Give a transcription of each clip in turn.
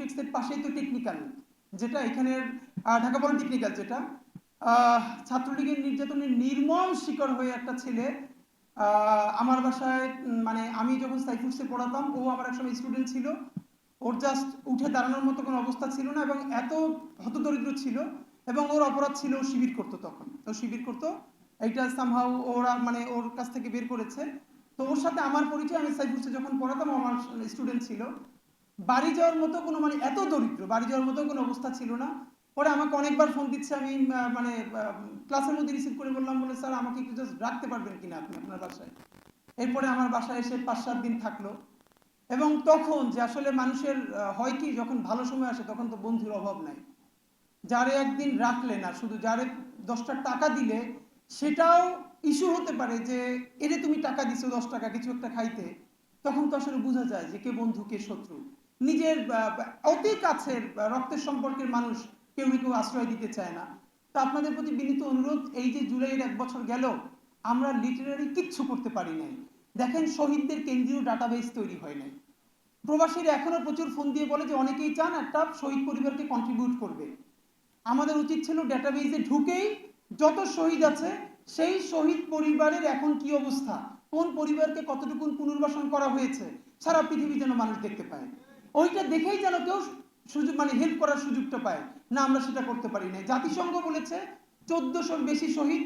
হচ্ছে পাশেই তো টেকনিক্যাল যেটা ঢাকা পলিটেকনিক্যাল যেটা। ছাত্রলীগের নির্যাতনের নির্মম শিকার হয়ে একটা ছেলে আমার বাসায় মানে আমি যখন সাইফুডসে পড়াতাম, ও আমার একসময় স্টুডেন্ট ছিল। ওর জাস্ট উঠে দাঁড়ানোর মতো কোনো অবস্থা ছিল না এবং এত হতদরিদ্র ছিল এবং ওর অপরাধ ছিল ও শিবির করতো তখন। ও শিবির করতো, এইটা সামহাও ওরা মানে ওর কাছ থেকে বের করেছে। তো ওর সাথে আমার পরিচয়, আমি সাইফুডসে যখন পড়াতাম আমার স্টুডেন্ট ছিল। বাড়ি যাওয়ার মতো কোনো মানে এত দরিদ্র, বাড়ি যাওয়ার মতো কোনো অবস্থা ছিল না। পরে আমাকে অনেকবার ফোন দিচ্ছে, আমি মানে ক্লাসের মধ্যে রিসিভ করে বললাম, বলে স্যার আমাকে একটু জাস্ট রাখতে পারবেন কিনা আপনি আপনার বাসায়? এরপরে আমার বাসায় এসে পাঁচ সাত দিন থাকল। এবং তখন যে আসলে মানুষের হয় কি, যখন ভালো সময় আসে, তখন তো বন্ধুর অভাব নাই। যারে একদিন রাখলে না শুধু যারে দশটা টাকা দিলে, সেটাও ইস্যু হতে পারে যে, এরে তুমি টাকা দিছো দশ টাকা, কিছু একটা খাইতে। তখন তো আসলে বোঝা যায় যে কে বন্ধু, কে শত্রু। নিজের অতি কাছের রক্তের সম্পর্কের মানুষ কেউ কেউ আশ্রয় দিতে চায় না। তো আপনাদের প্রতি বিনীত অনুরোধ, এই যে জুলাইয়ের এক বছর গেল, আমরা লিটারারি কিচ্ছু করতে পারি নাই। দেখেন, শহীদদের কেন্দ্রীয় ডাটাবেস তৈরি হয় নাই। প্রবাসীরা এখনও প্রচুর ফোন দিয়ে বলে যে, অনেকেই চান একটা শহীদ পরিবারকে কন্ট্রিবিউট করবে। আমাদের উচিত ছিল ডেটাবেজে ঢুকেই যত শহীদ আছে, সেই শহীদ পরিবারের এখন কি অবস্থা? কোন পরিবারকে কতটুকু পুনর্বাসন করা হয়েছে? সারা পৃথিবী যেন মানুষ দেখতে পায়। ওইটা দেখেই যেন কেউ সুযোগ মানে হেল্প করার সুযোগটা পায়। না, আমরা সেটা করতে পারি না জাতিসংঘ বলেছে, চোদ্দশোর বেশি শহীদ।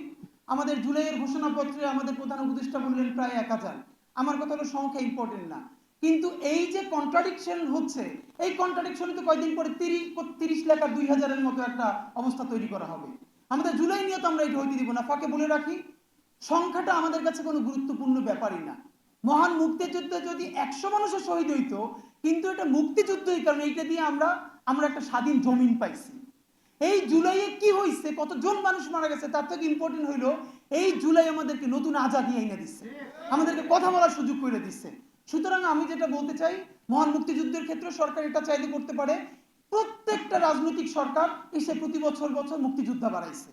আমাদের জুলাইয়ের ঘোষণাপত্রে আমাদের প্রধান উপদেষ্টা বললেন প্রায় এক হাজার। আমার কথা হলো সংখ্যা ইম্পর্টেন্ট না। কিন্তু এই যে কন্ট্রাডিকশন হচ্ছে, এই কন্ট্রাডিকশন তো কয়দিন পরে তিরিশ তিরিশ লাখ আর দুই হাজারের মতো একটা অবস্থা তৈরি করা হবে। আমাদের জুলাই নিয়ে তো আমরা এটা হইতে দিব না। ফাঁকে বলে রাখি, সংখ্যাটা আমাদের কাছে কোনো গুরুত্বপূর্ণ ব্যাপারই না। মহান মুক্তিযুদ্ধে যদি একশো মানুষের শহীদ হইতো, কিন্তু এটা মুক্তিযুদ্ধই কারণ, এইটা দিয়ে আমরা আমরা একটা স্বাধীন জমিন পাইছি। এই জুলাইয়ে কি হয়েছে কতজন মানুষ মারা গেছে, তার থেকে ইম্পর্টেন্ট হইল, এই জুলাই আমাদেরকে নতুন আজাদি এনে দিচ্ছে আমাদেরকে কথা বলার সুযোগ করে দিচ্ছে সুতরাং আমি যেটা বলতে চাই, মহান মুক্তিযুদ্ধের ক্ষেত্রে সরকার এটা চাইলে করতে পারে। প্রত্যেকটা রাজনৈতিক সরকার এসে প্রতি বছর বছর মুক্তিযোদ্ধা বাড়াইছে।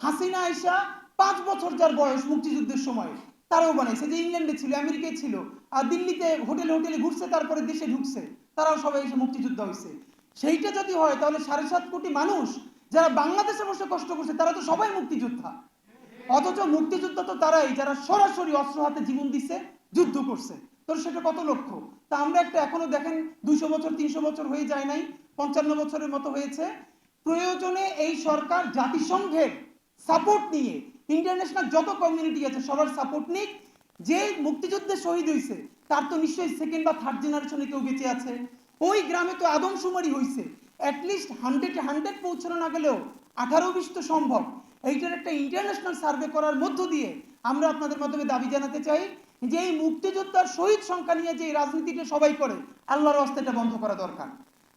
হাসিনা আইসা পাঁচ বছর যার বয়স মুক্তিযুদ্ধের সময়। তারাও বানাইছে, যে ইংল্যান্ডে ছিল, আমেরিকায় ছিল, আর দিল্লিতে হোটেলে হোটেলে ঘুরছে, তারপরে দেশে ঢুকছে, তারাও সবাই এসে মুক্তিযোদ্ধা হয়েছে সেইটা যদি হয়, তাহলে সাড়ে সাত কোটি মানুষ যারা বাংলাদেশে বসে কষ্ট করছে, তারা তো সবাই মুক্তিযোদ্ধা। অথচ মুক্তিযোদ্ধা তো তারাই, যারা সরাসরি অস্ত্র হাতে জীবন দিচ্ছে যুদ্ধ করছে। তোর সেটা কত লক্ষ্য? তা আমরা একটা এখনও দেখেন, দুইশো বছর, তিনশো বছর হয়ে যায় নাই, পঞ্চান্ন বছরের মতো হয়েছে। প্রয়োজনে এই সরকার জাতিসংঘের সাপোর্ট নিয়ে ইন্টারন্যাশনাল যত কমিউনিটি আছে, সবার সাপোর্ট নিক। যে মুক্তিযুদ্ধে শহীদ হয়েছে তার তো নিশ্চয়ই সেকেন্ড বা থার্ড জেনারেশনে কেউ বেঁচে আছে। ওই গ্রামে তো আদমশুমারি হয়েছে অ্যাটলিস্ট হান্ড্রেড হান্ড্রেড পৌঁছানো না গেলেও আঠারো বিশ তো সম্ভব। এইটার একটা ইন্টারন্যাশনাল সার্ভে করার মধ্য দিয়ে আমরা আপনাদের মাধ্যমে দাবি জানাতে চাই যে এই মুক্তিযোদ্ধার শহীদ সংখ্যা নিয়ে যে রাজনীতিটা সবাই করে, আল্লাহর রাস্তাটা বন্ধ করা দরকার।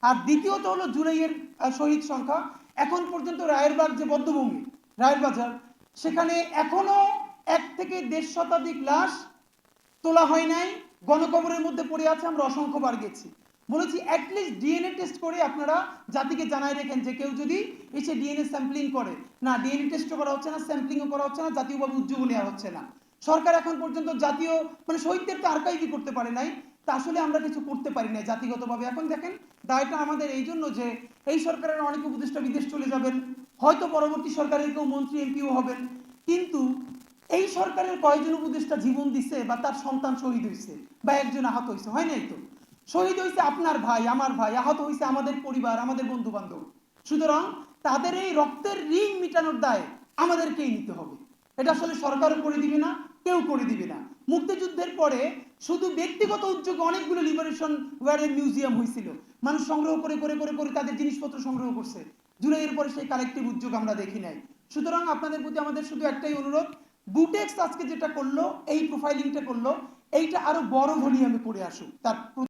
আর দ্বিতীয়ত হলো জুলাইয়ের শহীদ সংখ্যা। এখন পর্যন্ত রায়েরবাগ যে বদ্ধভূমি, রায়ের বাজার সেখানে এখনও এক থেকে দেড় শতাধিক লাশ তোলা হয় নাই। গণকবরের মধ্যে পড়ে আছে, আমরা অসংখ্যবার গেছি। বলেছি অ্যাটলিস্ট ডিএনএ টেস্ট করে আপনারা জাতিকে জানাই রেখেন যে কেউ যদি এসে ডিএনএ স্যাম্পলিং করে। না ডিএনএ টেস্টও করা হচ্ছে না স্যাম্পলিংও করা হচ্ছে না, জাতীয়ভাবে উদ্যোগ নেওয়া হচ্ছে না। সরকার এখন পর্যন্ত জাতীয় মানে শহীদদের তো আর্কাইভই করতে পারে নাই। তা আসলে আমরা কিছু করতে পারি না জাতিগতভাবে। এখন দেখেন, দায়টা আমাদের এই জন্য যে, এই সরকারের অনেক উপদেষ্টা বিদেশ চলে যাবেন। হয়তো পরবর্তী সরকারের কেউ মন্ত্রী, এমপিও হবেন। কিন্তু এই সরকারের কয়জন উপদেষ্টা জীবন দিছে বা তার সন্তান শহীদ হয়েছে বা একজন আহত হয়েছে হয় নাই তো? শহীদ হয়েছে আপনার ভাই, আমার ভাই, আহত হয়েছে আমাদের পরিবার, আমাদের বন্ধু বান্ধব সুতরাং তাদের এই রক্তের ঋণ মিটানোর দায় আমাদেরকেই নিতে হবে। এটা আসলে সরকারও করে দিবে না, কেউ করে দিবে না। মুক্তিযুদ্ধের পরে শুধু ব্যক্তিগত উদ্যোগে অনেকগুলো লিবারেশন ওয়ারের মিউজিয়াম হয়েছিল মানুষ সংগ্রহ করে করে করে করে তাদের জিনিসপত্র সংগ্রহ করছে। জুলাইয়ের পরে সেই কালেক্টিভ উদ্যোগ আমরা দেখি নাই। সুতরাং আপনাদের প্রতি আমাদের শুধু একটাই অনুরোধ বুটেক্স আজকে যেটা করল, এই প্রোফাইলিংটা করল, এইটা আরও বড় ভলিউমে করে আসুক। তার